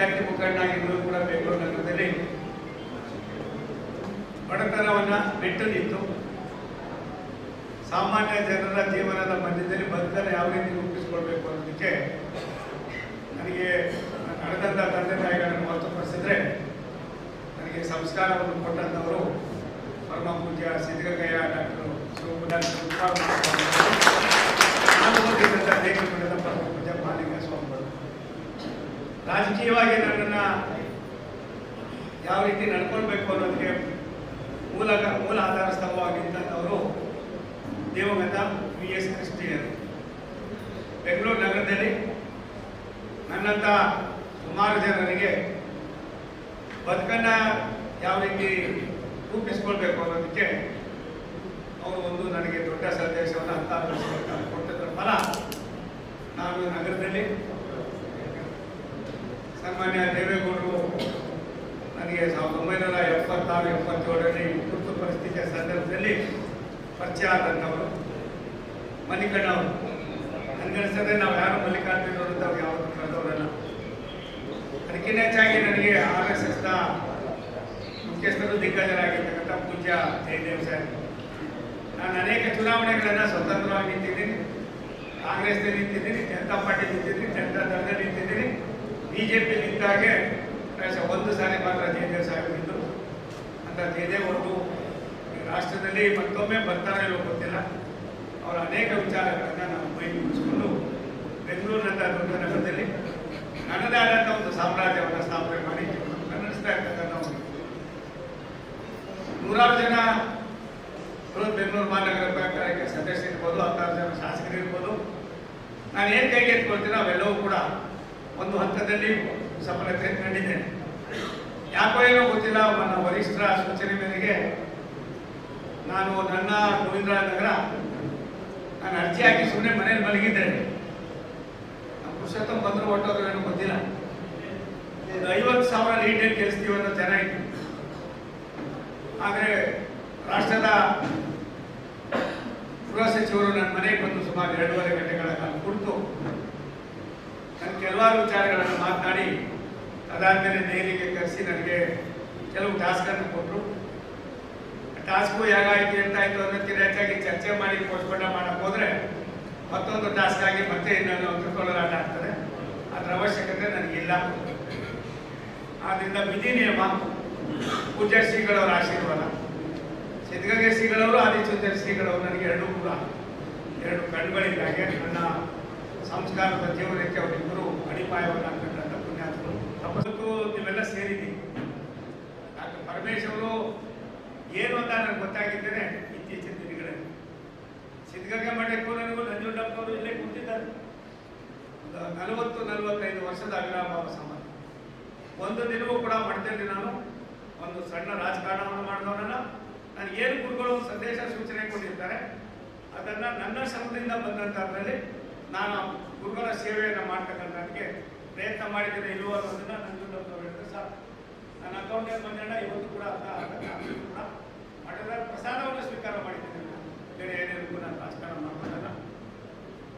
ವಿದ್ಯಾರ್ಥಿ ಮುಖಂಡನಾಗಿದ್ದರೂ ಕೂಡ ಬೆಂಗಳೂರು ನಗರದಲ್ಲಿ ಬಡತನವನ್ನು ಮೆಟ್ಟಲಿತ್ತು ಸಾಮಾನ್ಯ ಜನರ ಜೀವನದ ಮಧ್ಯದಲ್ಲಿ ಬದುಕನ್ನು ಯಾವ ರೀತಿ ರೂಪಿಸ್ಕೊಳ್ಬೇಕು ಅನ್ನೋದಕ್ಕೆ ನನಗೆ ನಡೆದಂಥ ತಂದೆ ತಾಯಿಗಳನ್ನು ಹೊರತುಪಡಿಸಿದ್ರೆ ನನಗೆ ಸಂಸ್ಕಾರವನ್ನು ಕೊಟ್ಟಂಥವರು ಪರಮ ಪೂಜ್ಯ ಸಿದ್ಧಗಂಗಯ್ಯ ಡಾಕ್ಟರ್ ಶಿವಕುಮಾರ್ ನಾನು ಓದಿದಂಥ ದೇಶಪೀಠದ ಪರಮ ಪೂಜ್ಯ ಮಾಲಿಂಗ ಸ್ವಾಮಿಗಳು ರಾಜಕೀಯವಾಗಿ ನನ್ನನ್ನು ಯಾವ ರೀತಿ ನಡ್ಕೊಳ್ಬೇಕು ಅನ್ನೋದಕ್ಕೆ ಮೂಲ ಮೂಲ ಆಧಾರ ಸ್ತಂಭವಾಗಿದ್ದಂಥವರು ದೇವಗತ ವಿ ಎಸ್ ಕ್ರಿಸ್ಟಿಯನ್ ಬೆಂಗಳೂರು ನಗರದಲ್ಲಿ ನನ್ನಂಥ ಸುಮಾರು ಜನರಿಗೆ ಬದುಕನ್ನು ಯಾವ ರೀತಿ ರೂಪಿಸ್ಕೊಳ್ಬೇಕು ಅನ್ನೋದಕ್ಕೆ ಅವರು ಒಂದು ನನಗೆ ದೊಡ್ಡ ಸಂದೇಶವನ್ನು ಅಂತ ಕೊಟ್ಟಿದ್ದ ಫಲ ನಾನು ನಗರದಲ್ಲಿ ಸನ್ಮಾನ್ಯ ದೇವೇಗೌಡರು ನನಗೆ ಸಾವಿರದ ಒಂಬೈನೂರ ಎಪ್ಪತ್ತಾರು, ಎಪ್ಪತ್ತೇಳರಲ್ಲಿ ತುರ್ತು ಪರಿಸ್ಥಿತಿಯ ಸಂದರ್ಭದಲ್ಲಿ ಪರಿಚಯ ಆದಂಥವರು. ಮಲ್ಲಿಕಣ್ಣವರು ನನಗನ್ನಿಸ್ತದೆ ನಾವು ಯಾರು ಮಲ್ಲಿಕಾರ್ಜುನವರು ಅಂತ ಯಾವುದು ಕರೆದವರಲ್ಲ. ಅದಕ್ಕಿಂತ ಹೆಚ್ಚಾಗಿ ನನಗೆ ಆರ್ ಎಸ್ ಎಸ್ನ ಮುಖ್ಯಸ್ಥರು ದಿಗ್ಗಜರಾಗಿರ್ತಕ್ಕಂಥ ಪೂಜ್ಯ ಜಯದೇವ್ ಸಾಹೇಬ್ ನಾನು ಅನೇಕ ಚುನಾವಣೆಗಳನ್ನು ಸ್ವತಂತ್ರವಾಗಿ ನಿಂತಿದ್ದೀನಿ. ಕಾಂಗ್ರೆಸ್ನಲ್ಲಿ ನಿಂತಿದ್ದೀನಿ, ಜನತಾ ಪಾರ್ಟಿ ನಿಂತಿದ್ದೀನಿ, ಜನತಾ ದಳದಲ್ಲಿ ನಿಂತಿದ್ದೀನಿ. ಬಿ ಜೆ ಪಿ ನಿಂತಾಗೆ ಒಂದು ಸಾರಿ ಮಾತ್ರ ಜಯದೇವ್ ಸಾಹೇಬ್ ಇದ್ದರು ಅಂತ ಜಯದೇವ್ ಅವರು ರಾಷ್ಟ್ರದಲ್ಲಿ ಮತ್ತೊಮ್ಮೆ ಬರ್ತಾರೋ ಇರೋ ಗೊತ್ತಿಲ್ಲ. ಅವರ ಅನೇಕ ವಿಚಾರಗಳನ್ನು ನಾವು ಮೈಗೂಡಿಸಿಕೊಂಡು ಬೆಂಗಳೂರಿನಂಥ ದೊಡ್ಡ ನಗರದಲ್ಲಿ ನನ್ನದೇ ಆದಂಥ ಒಂದು ಸಾಮ್ರಾಜ್ಯವನ್ನು ಸ್ಥಾಪನೆ ಮಾಡಿ ನಡೆಸ್ತಾ ಇರ್ತಕ್ಕಂಥ ಒಂದು ನೂರಾರು ಜನ ಬೃಹತ್ ಬೆಂಗಳೂರು ಮಹಾನಗರ ಪಾಲಿಕೆ ಸದಸ್ಯರು ಇರ್ಬೋದು ಹತ್ತಾರು ಜನ ಶಾಸಕರು ಇರ್ಬೋದು ನಾನು ಏನು ಕೈಗೆ ಎತ್ಕೊಳ್ತೀನೋ ಅವೆಲ್ಲವೂ ಕೂಡ ಒಂದು ಹಂತದಲ್ಲಿ ಸಫಲತೆ ಕಂಡಿದ್ದೇನೆ ಯಾಕೋ ಏನೋ ಗೊತ್ತಿಲ್ಲ, ನನ್ನ ವರಿಷ್ಠರ ಸೂಚನೆ ಮೇರೆಗೆ ನಾನು ನನ್ನ ಗೋವಿಂದರಾಜನಗರ ನಾನು ಅರ್ಜಿ ಹಾಕಿ ಸುಮ್ಮನೆ ಮನೇಲಿ ಮಲಗಿದ್ದೇನೆ. ನಮ್ಮ ಪುರುಷೋತ್ತಮ ಬಂದರು ಹೊಟ್ಟೋದ್ರು ಏನೋ ಗೊತ್ತಿಲ್ಲ. ಐವತ್ತು ಸಾವಿರ ಲೀಟರ್ ಗೆಲ್ಲಿಸ್ತೀವಿ ಅನ್ನೋ ಚೆನ್ನಾಗಿತ್ತು ಆದರೆ ರಾಷ್ಟ್ರದ ಗೃಹ ಸಚಿವರು ನನ್ನ ಮನೆಗೆ ಬಂದು ಸುಮಾರು ಎರಡೂವರೆ ಗಂಟೆಗಳ ಕಾಲ ಕುಳಿತು ಕೆಲವಾರು ವಿಚಾರಗಳನ್ನು ಮಾತನಾಡಿ ಅದಾದಮೇಲೆ ದೆಹಲಿಗೆ ಕರೆಸಿ ನನಗೆ ಕೆಲವು ಟಾಸ್ಕನ್ನು ಕೊಟ್ಟರು. ಟಾಸ್ಕು ಹೇಗಾಯಿತು, ಎಂತಾಯಿತು ಅನ್ನೋದಕ್ಕಿಂತ ಹೆಚ್ಚಾಗಿ ಚರ್ಚೆ ಮಾಡಿ ಪೋಸ್ಟ್ಪೋಂಡ ಮಾಡಕ್ಕೆ ಹೋದ್ರೆ ಮತ್ತೊಂದು ಟಾಸ್ಕ್ ಆಗಿ ಮತ್ತೆ ಇನ್ನೊಂದು ತಿಳ್ಕೊಳ್ಳೋರಾಟ ಆಗ್ತದೆ. ಅದರ ಅವಶ್ಯಕತೆ ನನಗಿಲ್ಲ. ಆದ್ದರಿಂದ ವಿಧಿ ನಿಯಮ, ಪೂಜ್ಯ ಶ್ರೀಗಳವರ ಆಶೀರ್ವಾದ. ಸಿದ್ಧಗಂಗೆ ಶ್ರೀಗಳವರು ಆದಿಚುಂದರ ಶ್ರೀಗಳವರು, ನನಗೆ ಎರಡೂ ಕೂಡ ಎರಡು ಕಣ್ಗಳಿದ್ದಾಗೆ ನನ್ನ ಸಂಸ್ಕಾರದ ಜೀವನಕ್ಕೆ ಅವರಿಬ್ಬರು ಅಡಿಪಾಯವನ್ನು ಹಾಕಿದಂಥ ಪುಣ್ಯಾತ್ಮರು. ತಪಸ್ಸು ನೀವೆಲ್ಲ ಸೇರಿದ್ದೀವಿ ಡಾಕ್ಟರ್ ಪರಮೇಶ್ ಅವರು ಏನು ಅಂತ ನನಗೆ ಗೊತ್ತಾಗಿದ್ದೇನೆ ಇತ್ತೀಚಿನ ದಿನಗಳಲ್ಲಿ. ಸಿದ್ಧಗಂಗಾ ಮಠಕ್ಕೂ ನನಗೂ ನಂಜುಂಡಪ್ಪ ಅವರು ಇಲ್ಲೇ ಕೂತಿದ್ದಾರೆ. ಒಂದು ನಲವತ್ತು, ನಲವತ್ತೈದು ವರ್ಷದ ಅವಿನಾಭಾವ ಸಂಬಂಧ. ಒಂದು ದಿನವೂ ಕೂಡ ಮಠದಲ್ಲಿ ನಾನು ಒಂದು ಸಣ್ಣ ರಾಜಕಾರಣವನ್ನು ನಾನು ಏನು ಗುರುಗಳು ಸಂದೇಶ ಸೂಚನೆ ಕೊಟ್ಟಿರ್ತಾರೆ, ಅದನ್ನು ನನ್ನ ಶ್ರಮದಿಂದ ಬಂದಂಥದ್ರಲ್ಲಿ ನಾನು ಗುರುಗಳ ಸೇವೆಯನ್ನು ಮಾಡ್ತಕ್ಕಂಥದ್ದಕ್ಕೆ ಪ್ರಯತ್ನ ಮಾಡಿದ್ದೇನೆ ಇಲ್ವೋ ಅನ್ನೋದನ್ನು ನಂಜುಂಡಪ್ಪನವರು ಹೇಳಿದ್ರೆ ಸಾಕು. ನನ್ನ ಅಕೌಂಟೇ ಮಂಜಣ್ಣ ಇವತ್ತು ಕೂಡ ಆಗಲ್ಲ ಕೂಡ ಮಾಡಿದ ಪ್ರಸಾದವನ್ನು ಸ್ವೀಕಾರ ಮಾಡಿದ್ದೇನೆ. ಬೇರೆ ಏನೇನು ನಾನು ರಾಜಕಾರಣ ಮಾಡ್ಕೊಂಡಲ್ಲ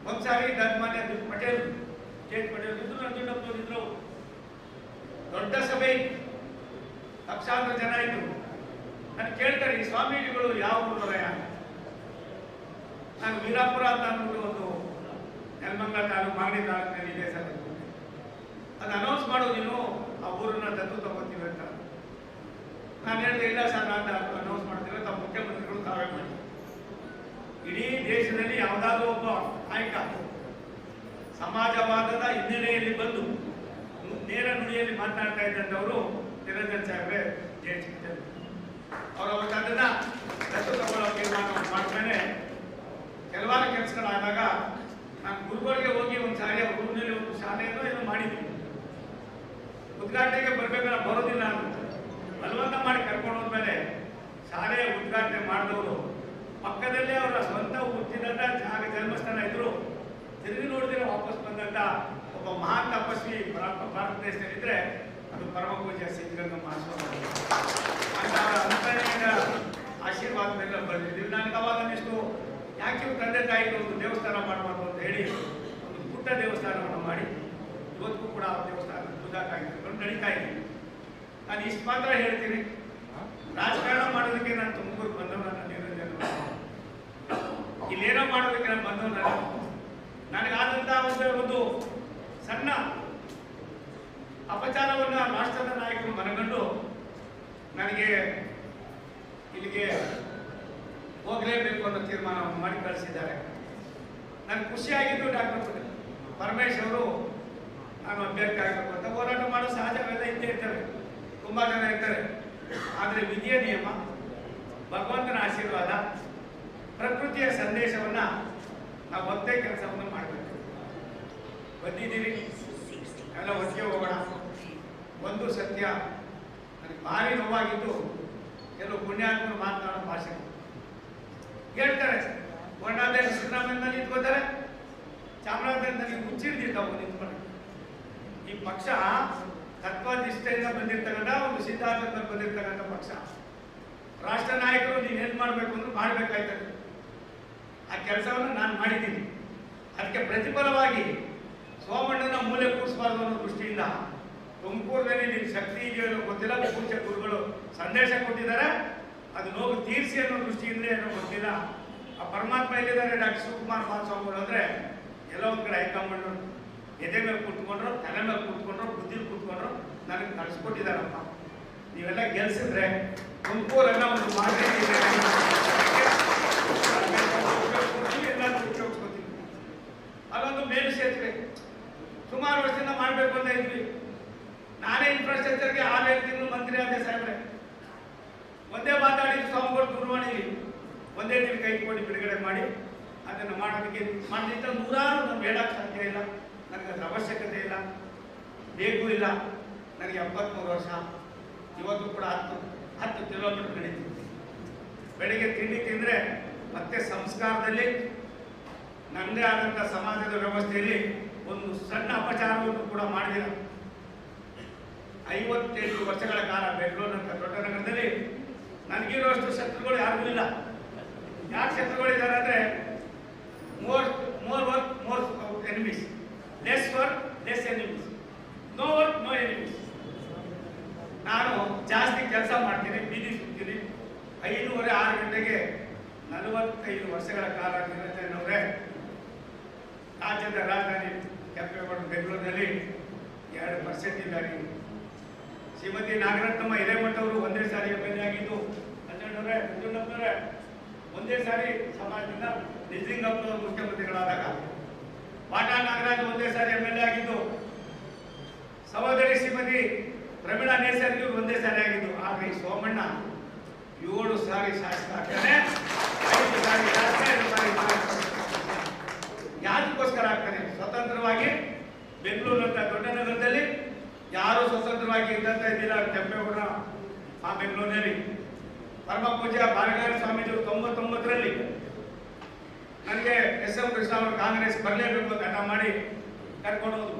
ಒಂದ್ಸಾರಿ ಧನ್ಮಾನ್ಯ ಪಟೇಲ್ ಕೆ ಪಟೇಲ್ ಇದ್ರು ನಂಜುಂಡಪ್ಪನವರು ಇದ್ರು ದೊಡ್ಡ ಸಭೆ. ಲಕ್ಷಾಂತರ ಜನ ಇದ್ರು. ನಾನು ಕೇಳ್ತಾರೆ ಈ ಸ್ವಾಮೀಜಿಗಳು ಯಾವ ಗುರುವರ ನಾನು ವೀರಾಪುರ ಅಂತ ಅಂದ್ಬಿಟ್ಟು ಒಂದು ನೆಲಮಂಗಲ ತಾಲೂಕು ಮಾಗಡಿ ತಾಲೂಕಿನಲ್ಲಿ ಇದೆ ಸರ್ ಅದು. ಅನೌನ್ಸ್ ಮಾಡೋ ನೀನು ಆ ಊರನ್ನ ದತ್ತು ತಗೋತೀವಿ ಅಂತ. ನಾನು ಹೇಳಿದೆ, ಇಲ್ಲ ಸರ್, ನಾನು ಅನೌನ್ಸ್ ಮಾಡ್ತೀನಿ ತಮ್ಮ ಮುಖ್ಯಮಂತ್ರಿಗಳು ತಾವೇ ಮಾಡಿ. ಇಡೀ ದೇಶದಲ್ಲಿ ಯಾವುದಾದ್ರೂ ಒಬ್ಬ ನಾಯಕ ಸಮಾಜವಾದದ ಹಿನ್ನೆಲೆಯಲ್ಲಿ ಬಂದು ನೇರ ನುಡಿಯಲ್ಲಿ ಮಾತನಾಡ್ತಾ ಇದ್ದಂಥವರು ನಿರಂಜನ್ ಸಾಹೇಬ್ರೆ, ಜೆ ಎಚ್ ಅವರು ಅವತ್ತು ಅದನ್ನ ದತ್ತು ತಗೊಳ್ಳೋ ತೀರ್ಮಾನ ಕೆಲವಾರು ಕೆಲಸಗಳಾದಾಗ ನಾನು ಗುರುಗಳಿಗೆ ಹೋಗಿ ಒಂದು ಅವ್ರ ಊರಿನಲ್ಲಿ ಒಂದು ಶಾಲೆಯನ್ನು ಏನೋ ಮಾಡಿದ್ದೀನಿ. ಉದ್ಘಾಟನೆಗೆ ಬರ್ಬೇಕಲ್ಲ, ಬರೋದಿಲ್ಲ ಅಂತ. ಬಲವಂತ ಮಾಡಿ ಕರ್ಕೊಂಡು ಹೋದ್ಮೇಲೆ ಶಾಲೆಯ ಉದ್ಘಾಟನೆ ಮಾಡಿದವರು. ಪಕ್ಕದಲ್ಲೇ ಅವರ ಸ್ವಂತ ಹುಟ್ಟಿದಂಥ ಜಾಗ ಜನ್ಮಸ್ಥಾನ ಇದ್ರು. ತಿರುಗಿ ನೋಡಿದ್ರೆ ವಾಪಸ್ ಬಂದಂತ ಒಬ್ಬ ಮಹಾನ್ ತಪಸ್ವಿ ಭಾರತ ದೇಶದಲ್ಲಿ ಇದ್ರೆ ಅದು ಪರಮ ಪೂಜೆ ಸಿದ್ಧಗಂಗಾ ಮಹಾಸ್ವಾಮಿ. ಅಂತ ಅವರ ಆಶೀರ್ವಾದ ಮೇಲೆ ಬಂದಿದ್ದೀವಿ ನನಗೆ ಅವಾಗ ಅನ್ನಿಸ್ತು. ಯಾಕೆ ತಂದೆ ತಾಯಿಗೆ ಒಂದು ದೇವಸ್ಥಾನ ಮಾಡಬಾರ್ದು ಅಂತ ಹೇಳಿ ಒಂದು ಪುಟ್ಟ ದೇವಸ್ಥಾನವನ್ನು ಮಾಡಿ, ಇವತ್ತಿಗೂ ಕೂಡ ಆ ದೇವಸ್ಥಾನ ಪೂಜಾ ಕಾರ್ಯಕ್ರಮಗಳು ನಡೀತಾ ಇದೆ. ನಾನು ಇಷ್ಟು ಮಾತ್ರ ಹೇಳ್ತೀನಿ. ರಾಜಕಾರಣ ಮಾಡೋದಕ್ಕೆ ನಾನು ತುಮಕೂರು ಬಂದವನ ಇಲ್ಲೇನೋ ಮಾಡೋದಕ್ಕೆ ನಾನು ಬಂದವನಲ್ಲ ನನಗಾದಂತಹ ಒಂದು ಒಂದು ಸಣ್ಣ ಅಪಚಾರವನ್ನು ರಾಷ್ಟ್ರದ ನಾಯಕರು ಮನಗಂಡು ನನಗೆ ಇಲ್ಲಿಗೆ ಹೋಗಲೇಬೇಕು ಅನ್ನೋ ತೀರ್ಮಾನವನ್ನು ಮಾಡಿ ಕಳಿಸಿದ್ದಾರೆ. ನನಗೆ ಖುಷಿಯಾಗಿದ್ದು ಡಾಕ್ಟರ್ ಪರಮೇಶ್ ಅವರು, ನಾನು ಅಭ್ಯರ್ಥಿ ಆಗಬೇಕು ಅಂತ ಹೋರಾಟ ಮಾಡೋ ಸಹಜವೆಲ್ಲ ಇದ್ದೇ ಇರ್ತಾರೆ ತುಂಬ ಜನ ಇರ್ತಾರೆ. ಆದರೆ ವಿಧಿಯ ನಿಯಮ, ಭಗವಂತನ ಆಶೀರ್ವಾದ, ಪ್ರಕೃತಿಯ ಸಂದೇಶವನ್ನು ನಾವು ಒಂದೇ ಕೆಲಸವನ್ನು ಮಾಡಬೇಕು. ಬಂದಿದ್ದೀವಿ ಎಲ್ಲ ಒಟ್ಟಿಗೆ ಹೋಗೋಣ. ಒಂದು ಸತ್ಯ, ನನಗೆ ಭಾರಿ ನೋವಾಗಿದ್ದು, ಕೆಲವು ಪುಣ್ಯಾತ್ಮರು ಮಾತನಾಡೋ ಭಾಷೆ ಹೇಳ್ತಾರೆ. ವರ್ಣಾದೇವಿ ಸಿದ್ದರಾಮಯ್ಯ ನಿಂತ್ಕೋತಾರೆ ಚಾಮರಾಜನಲ್ಲಿ ಮುಚ್ಚಿಡ್ದಿರ್ತಾವೆ ನಿಂತ್ಕೊಂಡು. ಈ ಪಕ್ಷ ತತ್ವನಿಷ್ಠೆಯಿಂದ ಬಂದಿರ್ತಕ್ಕಂಥ ಒಂದು ಸಿದ್ಧಾಂತದಲ್ಲಿ ಬಂದಿರ್ತಕ್ಕಂಥ ಪಕ್ಷ. ರಾಷ್ಟ್ರ ನಾಯಕರು ನೀನು ಏನು ಮಾಡಬೇಕು ಅಂದ್ರೆ ಮಾಡಬೇಕಾಯ್ತದೆ. ಆ ಕೆಲಸವನ್ನು ನಾನು ಮಾಡಿದ್ದೀನಿ. ಅದಕ್ಕೆ ಪ್ರತಿಫಲವಾಗಿ ಸೋಮಣ್ಣನ ಮೂಲೆ ಕೂರಿಸಬಾರ್ದು ಅನ್ನೋ ದೃಷ್ಟಿಯಿಂದ ತುಮಕೂರಿನಲ್ಲಿ ನಿನ್ನ ಶಕ್ತಿ ಇದೆಯೋ ಗೊತ್ತಿಲ್ಲ. ಪೂಜೆ ಗುರುಗಳು ಸಂದೇಶ ಕೊಟ್ಟಿದ್ದಾರೆ. ಅದು ನೋವು ತೀರಿಸಿ ಅನ್ನೋ ದೃಷ್ಟಿಯಿಂದ ಏನೋ ಗೊತ್ತಿಲ್ಲ. ಆ ಪರಮಾತ್ಮ ಎಲ್ಲಿದ್ದಾರೆ? ಡಾಕ್ಟರ್ ಶಿವಕುಮಾರ್ ಮಹಾಸ್ವಾಮಿಗಳು ಅಂದ್ರೆ ಎಲ್ಲೋ ಒಂದ್ ಕಡೆ ಹೈಕಮಾಂಡ್ ಎದೆ ಮೇಲೆ ಕೂತ್ಕೊಂಡ್ರು, ತಲೆ ಮೇಲೆ ಕೂತ್ಕೊಂಡ್ರು, ಬುದ್ಧಿ ಕೂತ್ಕೊಂಡ್ರು, ನನಗೆ ಕಳಿಸ್ಕೊಟ್ಟಿದ್ದಾರಪ್ಪ ನೀವೆಲ್ಲ ಗೆಲ್ಸಿದ್ರೆ ತುಮಕೂರನ್ನ ಒಂದು ಮಾದರಿ ಇದೆ. ಎಲ್ಲಾದ್ರೂ ಉಪಯೋಗಿಸ್ಕೊತೀವಿ ಅಲ್ಲೊಂದು ಮೇಲು ಸೇತುವೆ ಸುಮಾರು ವರ್ಷದಿಂದ ಮಾಡಬೇಕು ಅಂತ ಇದ್ವಿ ನಾನೇ ಇನ್ಫ್ರಾಸ್ಟ್ರಕ್ಚರ್ಗೆ ಆರೇಳು ತಿಂಗಳು ಮಂತ್ರಿ ಆದೆ ಸಾಹೇಬ್ರೆ ಒಂದೇ ಮಾತಾಡಿದ ಸ್ವಾಮಿಗಳು ದೂರವಾಣಿಲಿ ಒಂದೇ ದಿನ ಕೈ ಕೊಡಿ ಬಿಡುಗಡೆ ಮಾಡಿ ಅದನ್ನು ಮಾಡೋದಕ್ಕೆ ಮಾಡಿದ್ದ ನೂರಾರು ನಾನು ಹೇಳಕ್ಕೆ ಸಾಧ್ಯ ಇಲ್ಲ. ನನಗೆ ಅದು ಅವಶ್ಯಕತೆ ಇಲ್ಲ. ಬೇಕೂ ಇಲ್ಲ. ನನಗೆ ಎಪ್ಪತ್ತ್ಮೂರು ವರ್ಷ. ಇವತ್ತು ಕೂಡ ಹತ್ತು ಹತ್ತು ಕಿಲೋಮೀಟರ್ ನಡೀತೀನಿ ಬೆಳಿಗ್ಗೆ ತಿಂಡಿ ತಿಂದರೆ ಮತ್ತೆ ಸಂಸ್ಕಾರದಲ್ಲಿ ನನ್ನದೇ ಆದಂಥ ಸಮಾಜದ ವ್ಯವಸ್ಥೆಯಲ್ಲಿ ಒಂದು ಸಣ್ಣ ಅಪಚಾರವನ್ನು ಕೂಡ ಮಾಡಿದಿಲ್ಲ ಐವತ್ತೆಂಟು ವರ್ಷಗಳ ಕಾಲ ಬೆಂಗಳೂರಿನಂತ ದೊಡ್ಡ ನಗರದಲ್ಲಿ ನನಗಿರುವಷ್ಟು ಶತ್ರುಗಳು ಯಾರಿಗೂ ಇಲ್ಲ. ಯಾಕೆ ಶತ್ರುಗಳಿದ್ದಾರೆ ಅಂದ್ರೆ more more work more enemies. Less work, less enemies. No work no enemies ನಾನು ಜಾಸ್ತಿ ಕೆಲಸ ಮಾಡ್ತೀನಿ ಬೀದಿ ಸುತ್ತೀನಿ ಐದೂವರೆ ಆರು ಗಂಟೆಗೆ ನಲವತ್ತೈದು ವರ್ಷಗಳ ಕಾಲ ನಿರಂಜನವರೇ ರಾಜ್ಯದ ರಾಜಧಾನಿ ಕೆಂಪೇಗೌಡ ಬೆಂಗಳೂರಿನಲ್ಲಿ ಎರಡು ಪರ್ಸೆಂಟ್ ನೀವು ಶ್ರೀಮತಿ ನಾಗರತ್ನಮ್ಮ ಹಿರೇಮಠ ಅವರು ಒಂದೇ ಸಾರಿ ಎಂ ಎಲ್ ಎ ಆಗಿದ್ದು ಒಂದೇ ಸಾರಿ ಸಮಾಜದಿಂದ ನಿಜಲಿಂಗಪ್ಪನವರು ಮುಖ್ಯಮಂತ್ರಿಗಳಾದಾಗ ವಾಟಾಳ್ ನಾಗರಾಜ್ ಒಂದೇ ಸಾರಿ ಎಂ ಎಲ್ ಎ ಆಗಿದ್ದು, ಸಹೋದರಿ ಶ್ರೀಮತಿ ಪ್ರಮೀಳಾ ನೇಸರ್ಗಿ ಒಂದೇ ಸಾರಿ ಆಗಿದ್ದು. ಆದ್ರೆ ಈ ಸೋಮಣ್ಣ ಏಳು ಸಾರಿ ಶಾಸಕ ಆಗ್ತಾನೆ, ಐದು ಸಾರಿ ಶಾಸಕ ಶಾಸಕ. ಆಗ್ತಾನೆ? ಸ್ವತಂತ್ರವಾಗಿ ಬೆಂಗಳೂರಿನಂತ ದೊಡ್ಡ ನಗರದಲ್ಲಿ ಯಾರು ಸ್ವತಂತ್ರವಾಗಿ ಇದ್ದಂತ ಇದ್ದಿಲ್ಲ ಕೆಂಪೇಗೌಡ ಆ ಬೆಂಗಳೂರಿನಲ್ಲಿ. ಪರಮ ಪೂಜ್ಯ ಬಾಲಗಾರ ಸ್ವಾಮೀಜಿ ತೊಂಬತ್ತೊಂಬತ್ತರಲ್ಲಿ ನನಗೆ ಎಸ್ ಎಂ ಕೃಷ್ಣ ಅವರು ಕಾಂಗ್ರೆಸ್ ಬರಲೇಬೇಕು ಅಂತ ಹಠ ಮಾಡಿ ಕರ್ಕೊಂಡು ಹೋದ್ರು.